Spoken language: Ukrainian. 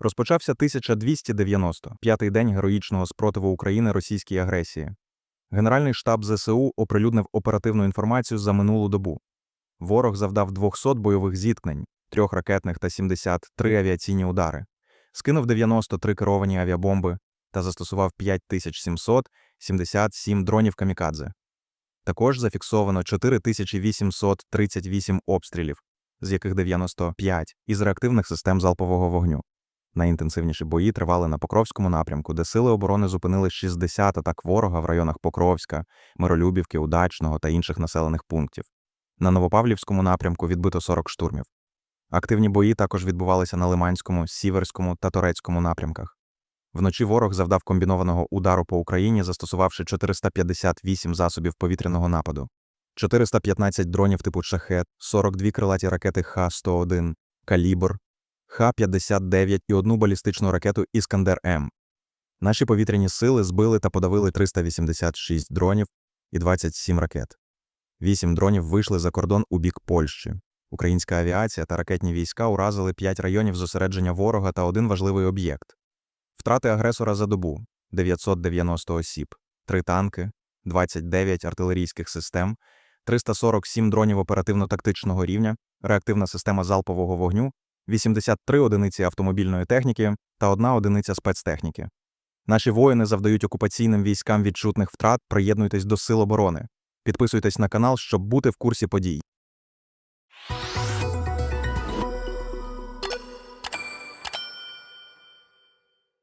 Розпочався 1290, п'ятий день героїчного спротиву України російській агресії. Генеральний штаб ЗСУ оприлюднив оперативну інформацію за минулу добу. Ворог завдав 200 бойових зіткнень, трьох ракетних та 73 авіаційні удари, скинув 93 керовані авіабомби та застосував 5777 дронів камікадзе. Також зафіксовано 4838 обстрілів, з яких 95 із реактивних систем залпового вогню. Найінтенсивніші бої тривали на Покровському напрямку, де сили оборони зупинили 60 атак ворога в районах Покровська, Миролюбівки, Удачного та інших населених пунктів. На Новопавлівському напрямку відбито 40 штурмів. Активні бої також відбувалися на Лиманському, Сіверському та Торецькому напрямках. Вночі ворог завдав комбінованого удару по Україні, застосувавши 458 засобів повітряного нападу, 415 дронів типу «Шахет», 42 крилаті ракети Х-101, «Калібр», Х-59 і одну балістичну ракету «Іскандер-М». Наші повітряні сили збили та подавили 386 дронів і 27 ракет. Вісім дронів вийшли за кордон у бік Польщі. Українська авіація та ракетні війська уразили 5 районів зосередження ворога та один важливий об'єкт. Втрати агресора за добу 990 осіб, 3 танки, 29 артилерійських систем, 347 дронів оперативно-тактичного рівня, реактивна система залпового вогню, 83 одиниці автомобільної техніки та одна одиниця спецтехніки. Наші воїни завдають окупаційним військам відчутних втрат. Приєднуйтесь до Сил оборони. Підписуйтесь на канал, щоб бути в курсі подій.